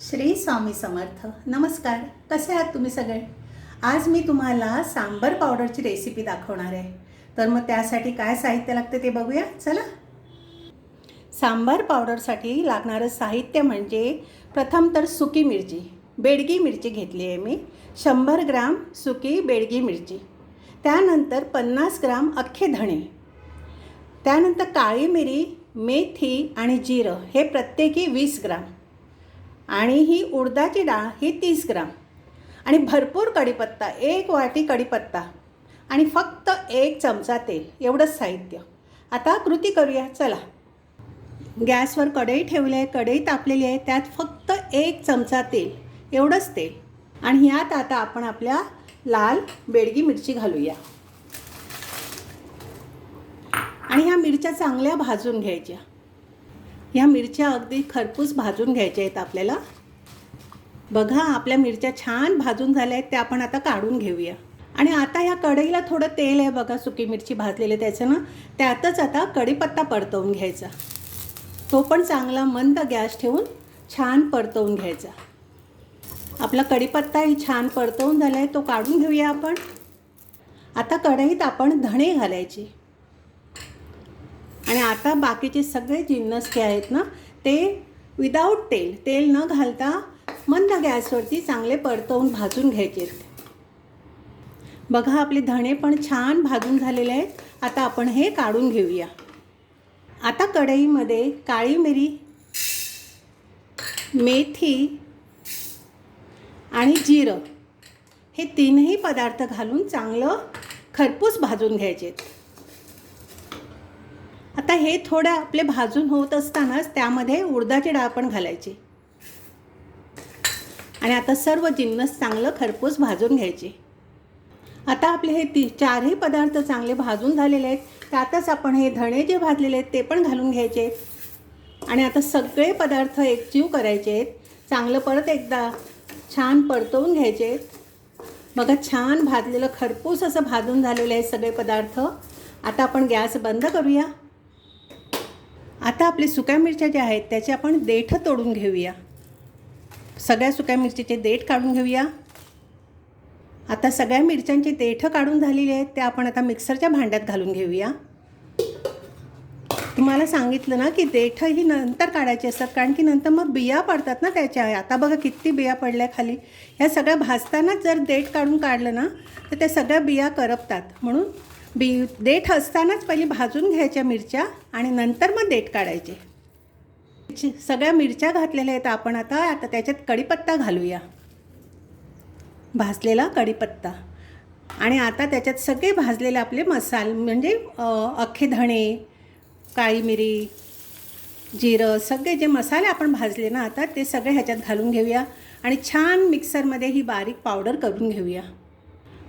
श्री स्वामी समर्थ. नमस्कार. कसे आहात तुम्ही सगळे? आज मी तुम्हाला सांबर पावडरची रेसिपी दाखवणार आहे. तर मग त्यासाठी काय साहित्य लागते ते बघूया. चला. सांबार पावडरसाठी लागणारं साहित्य म्हणजे प्रथम तर सुकी मिरची. बेडगी मिरची घेतली आहे मी. शंभर ग्राम सुकी बेडगी मिरची. त्यानंतर पन्नास ग्राम अख्खे धणे. त्यानंतर काळी मिरी मेथी आणि जिरं हे प्रत्येकी वीस ग्राम. आणि ही उडदाची डाळ ही तीस ग्राम. आणि भरपूर कढीपत्ता एक वाटी कढीपत्ता आणि फक्त एक चमचा तेल एवढंच साहित्य. आता कृती करूया चला. गॅसवर कढई ठेवली आहे कढई तापलेली आहे त्यात फक्त एक चमचा तेल एवढंच तेल. आणि ह्यात आता आपण आपल्या लाल बेडगी मिरची घालूया. आणि ह्या मिरच्या चांगल्या भाजून घ्यायच्या. ह्या मिरच्या अगदी खरपूस भाजून घ्यायच्या आहेत आपल्याला. बघा आपल्या मिरच्या छान भाजून झाल्या आहेत त्या आपण आता काढून घेऊया. आणि आता ह्या कढईला थोडं तेल आहे बघा सुकी मिरची भाजलेली त्याचं ना त्यातच आता कढीपत्ता परतवून घ्यायचा. तो पण चांगला मंद गॅस ठेवून छान परतवून घ्यायचा. आपला कढीपत्ताही छान परतवून झाला आहे तो काढून घेऊया आपण. आता कढईत आपण धणे घालायचे. आणि आता बाकीचे सगळे जिन्नस जे आहेत ना ते विदाऊट तेल तेल न घालता मंद गॅसवरती चांगले परतवून भाजून घ्यायचे. आहेत बघा आपले धणे पण छान भाजून झालेले आहेत. आता आपण हे काढून घेऊया. आता कढईमध्ये काळी मिरी मेथी आणि जिरं हे तीनही पदार्थ घालून चांगलं खरपूस भाजून घ्यायचे. आहेत आता हे थोडं आपले भाजून होत असतानाच त्यामध्ये उडदाची डाळ पण घालायची. आणि आता सर्व जिन्नस चांगलं खरपूस भाजून घ्यायचे. आता आपले हे ती चारही पदार्थ चांगले भाजून झालेले आहेत. त्यातच आपण हे धणे जे भाजलेले आहेत ते पण घालून घ्यायचे. आणि आता सगळे पदार्थ एकजीव करायचे आहेत. चांगलं परत एकदा छान परतवून घ्यायचे आहेत. बघा छान भाजलेलं खरपूस असं भाजून झालेलं आहे सगळे पदार्थ. आता आपण गॅस बंद करूया. आता आपले सुक्या मिरच्या ज्या आहेत त्याचे आपण देठ तोडून घेऊया. सगळ्या सुक्या मिरचीचे देठ काढून घेऊया. आता सगळ्या मिरच्यांची देठ काढून झालेली आहेत ते आपण आता मिक्सरच्या भांड्यात घालून घेऊया. तुम्हाला सांगितलं ना की देठ ही नंतर काढायची असतात कारण की नंतर मग बिया पडतात ना त्याच्या. आता बघा किती बिया पडल्या खाली. ह्या सगळ्या भाजतानाच जर देठ काढून काढलं ना तर त्या सगळ्या बिया करपतात. म्हणून बी देठ असतानाच पहिली भाजून घ्यायच्या मिरच्या आणि नंतर मग देठ काढायचे. सगळ्या मिरच्या घातलेल्या आहेत आपण आता आता त्याच्यात कढीपत्ता घालूया. भाजलेला कढीपत्ता. आणि आता त्याच्यात सगळे भाजलेले आपले मसाले म्हणजे अख्खे धणे काळी मिरी जिरं सगळे जे मसाले आपण भाजले ना आता ते सगळे ह्याच्यात घालून घेऊया. आणि छान मिक्सरमध्ये ही बारीक पावडर करून घेऊया.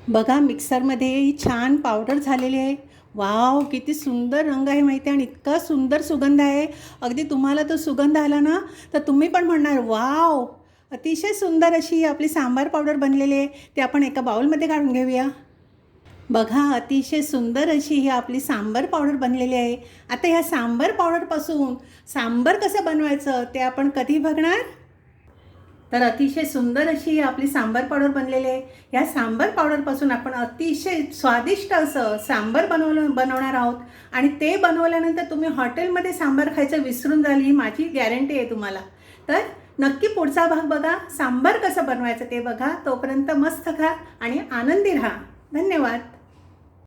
बघा मिक्सरमध्ये ही छान पावडर झालेली आहे. वाव किती सुंदर रंग आहे माहिती आहे आणि इतका सुंदर सुगंध आहे. अगदी तुम्हाला तो सुगंध आला ना तर तुम्ही पण म्हणणार वाव अतिशय सुंदर अशी ही आपली सांबार पावडर बनलेली आहे. ते आपण एका बाउलमध्ये काढून घेऊया. बघा अतिशय सुंदर अशी ही आपली सांबर पावडर बनलेली आहे. आता ह्या सांबर पावडरपासून सांबर कसं बनवायचं ते आपण कधी बघणार? तर अतिशय सुंदर अशी आपली सांबर पावडर बनलेली आहे. या सांबर पावडरपासून आपण अतिशय स्वादिष्ट असं सांबर बनवलं बनवणार आहोत. आणि ते बनवल्यानंतर तुम्ही हॉटेलमध्ये सांबार खायचं विसरून जाल ही माझी गॅरंटी आहे तुम्हाला. तर नक्की पुढचा भाग बघा सांबार कसं बनवायचं ते बघा. तोपर्यंत मस्त खा आणि आनंदी राहा. धन्यवाद.